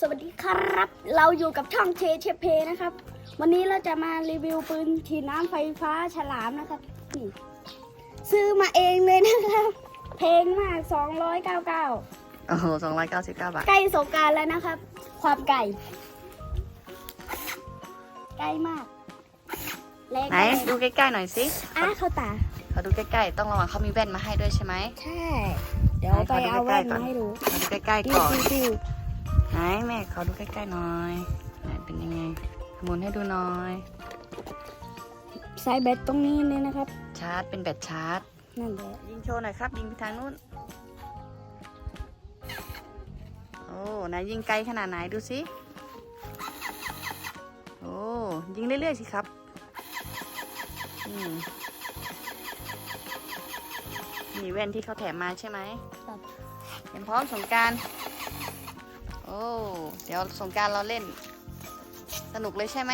สวัสดีครับ เราอยู่กับช่องเชเชเพนะครับ วันนี้เราจะมารีวิวปืนฉีดน้ำไฟฟ้าฉลามนะครับนี่ซื้อมาเองเลยนะครับ เพลงมาก 299 โอ้โหสองร้อยเก้าสิบเก้าบาท ใกล้สงกรารแล้วนะครับ ความไก่ใกล้มากแรงไหนดูใกล้ๆหน่อยสิอ้าเข้าตาเขาดูใกล้ๆ ต้องระวังเขามีแว่นมาให้ด้วยใช่ไหม ใช่ เดี๋ยวไปเอาแว่นมาให้ดูเขาดูใกล้ๆดิวก่อน ดิวดิว ไหนแม่เขาดูใกล้ๆหน่อยไหนเป็นยังไงหมุนให้ดูหน่อยใส่แบตตรงนี้เลยนะครับ ชาร์จเป็นแบตชาร์จนั่นแหละยิงโชว์หน่อยครับ ยิงไปทางนู้นโอ้ไหนยิงไกลขนาดไหนดูสิโอ้ยิงเรื่อยๆสิครับอืมมีแว่นที่เขาแถมมาใช่ไหมครับเตรียมพร้อมสงกราร โอ้ เดี๋ยวสงการเราเล่น สนุกเลยใช่ไหม